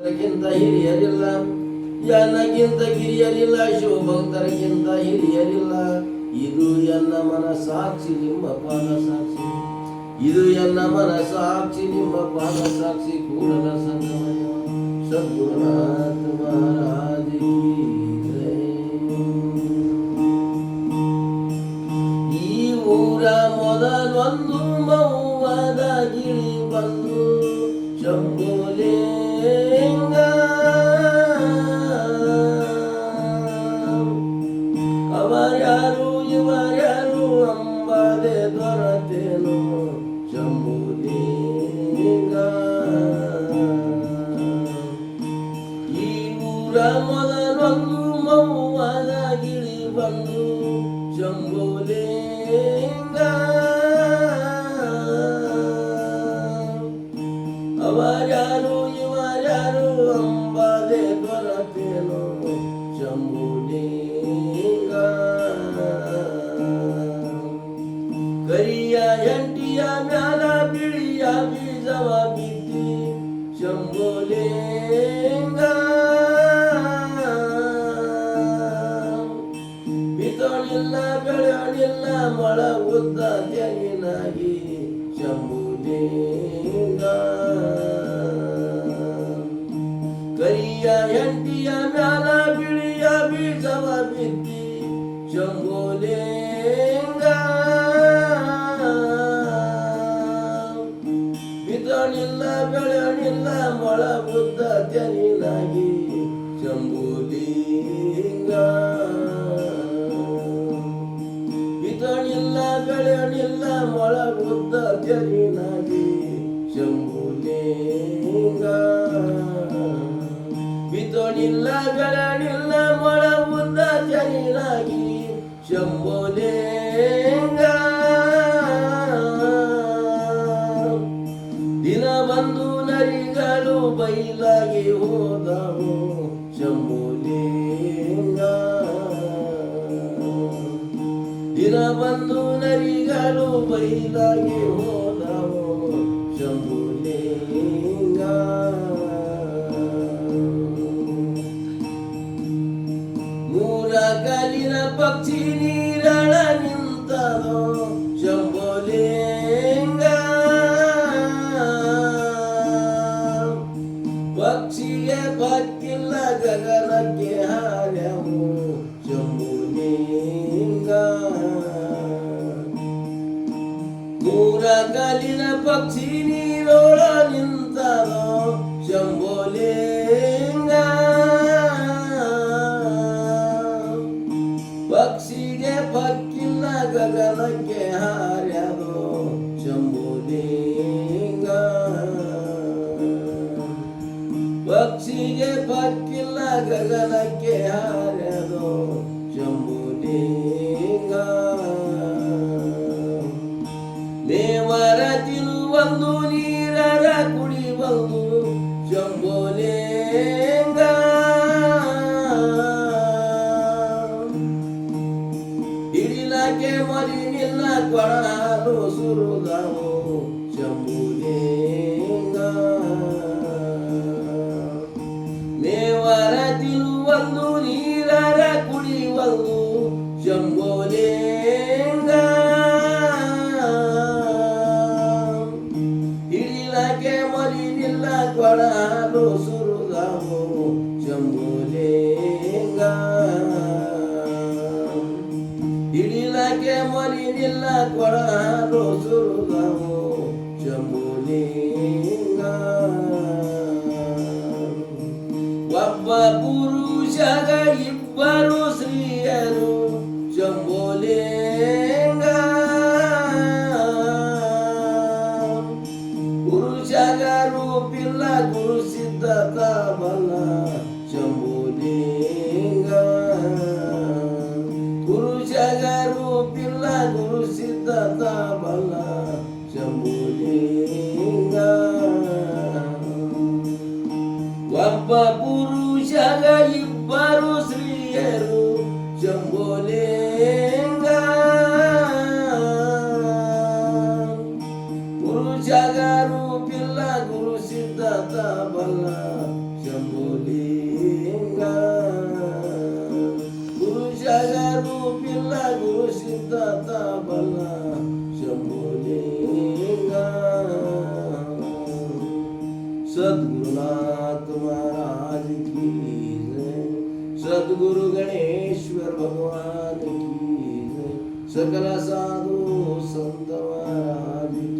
ಭಕ್ತರಿಗಿಂತ ಹಿರಿಯರಿಲ್ಲ, ಎನ್ನಗಿಂತ ಕಿರಿಯರಿಲ್ಲ ಹಿರಿಯರಿಲ್ಲ. ಇದು ಎನ್ನ ಮನ ಸಾಕ್ಷಿ ನಿಮ್ಮ ಪಾದ ಸಾಕ್ಷಿ ಇದು ಎನ್ನ ಮನ ಸಾಕ್ಷಿ ನಿಮ್ಮ ಪಾದ ಸಾಕ್ಷಿ ಕೂಡಲ ಸಂಗಮಯ ಸದ್ಗುರುನಾಥ ಮಹಾರಾಜ. शंभू शंभुलिंग अवजारू युवाजारू अंबा दे परतेनो शंभुलिंग करिया जंटिया म्याला पिढिया बी जवा भीती शंभुलिंगा ಬೆಳೆಯಣಿಲ್ಲ ಮಳ ಉದ್ದ ತೆಂಗಿನಾಗಿ ಶಂಭುಲಿಂಗ ಕರಿಯ ಎಂಟಿಯ ಮ್ಯಾಲ ಬಿಳಿಯ ಬೀಜವ ಬಿತ್ತಿ ಶಂಭುಲಿಂಗ ಬಿತ್ತಣಿಲ್ಲ ಬೆಳೆಯಣಿಲ್ಲ ಮಳ ಬುದ್ಧ ತೆನಿನಾಗಿ ಶಂಭುಲಿಂಗ ಬಿತ್ತಣಿಲ್ಲ ಮೊಳಗುದ್ದ ಜರಿನಾಗಿ ಶಂಭುಲಿಂಗ. ಬಿತ್ತಣಿಲ್ಲ ಬೆಳೆಯಣಿಲ್ಲ ಮಳ ಬುದ್ಧ ತೆನಿನಾಗಿ ಶಂಭುಲಿಂಗ. ದಿನ ಬಂದು ನರಿಗಳು ಬೈಲಾಗಿ ಹೋದವು. ದಿನ ಬಂದು ನರಿಗಳು ಬೈಲಾಗಿ ಹೋದವು ಶಂಭುಲಿಂಗ ಮೂರ ಕಲಿನ ಪಕ್ಷಿ ನೀರಳ ನಿಂತದೋ ಶಂಭುಲಿಂಗ ಪಕ್ಷಿಗೆ ಬಕ್ಕಿಲ್ಲ ಗಗನಕ್ಕೆ ಹಾರ್ಯವು ಮೂರ ಕಲಿನ ಪಕ್ಷಿ ನೀರೋಳ ನಿಂತನೋ? ಶಂಭುಲಿಂಗ. ಪಕ್ಷಿಗೆ ಪಕ್ಕಿನ ಗಗನಕ್ಕೆ ಹಾರ್ಯನೋ? ಶಂಭುಲಿಂಗ. ಪಕ್ಷಿಗೆ ಪಕ್ಕಿನ ಗಗನಕ್ಕೆ ಹಾರ್ಯನೋ? ಶಂಭುಲಿಂಗ. ದೇವರ ತಿರುವೊಂದು ನೀರರ ಕುಡಿ ಬಂದು ಶಂಭುಲಿಂಗ. ಹಿಡಿಲಕ್ಕೆ ಮರಿ ನಿಲ್ಲ ಕೊಡಲು ಸುರುದವು ಶಂಭುಲಿಂಗ. ಹಿಡಿಲಕ್ಕೆ ಒಲಿ ನಿಲ್ಲ ಕೊಡಲು ಸುರುದವು ಶಂಭುಲಿಂಗ. ಹಿಡಿಲಕ್ಕೆ ಒಲಿ ನಿಲ್ಲ ಕೊಡಲು ಸುರುದವು ಶಂಭುಲಿಂಗ. ಒಬ್ಬ ಪುರುಷಗ ಇಬ್ಬರು ಸ್ತ್ರೀಯರು ಶಂಭುಲಿಂಗ. ಪುರುಷಗ ರೂಪಿಲ್ಲ ಗುರು ಸಿದ್ಧತ ಬಲ ಶಂಭುಲಿಂಗ. ಪುರುಷಗ ರೂಪಿಲ್ಲ ಗುರು ಸಿದ್ಧತ ಬಲ ಶಂಭುಲಿಂಗ. ಒಬ್ಬ ಪುರುಷಗ भक्ताचा भला शंभुलिंगा। गुरु शागा रूपिला गुरु सिद्धाचा भला शंभुलिंगा। सद्गुरुनाथ महाराज की सद्गुरु गणेश्वर भगवान की सकल साधू संत महाराज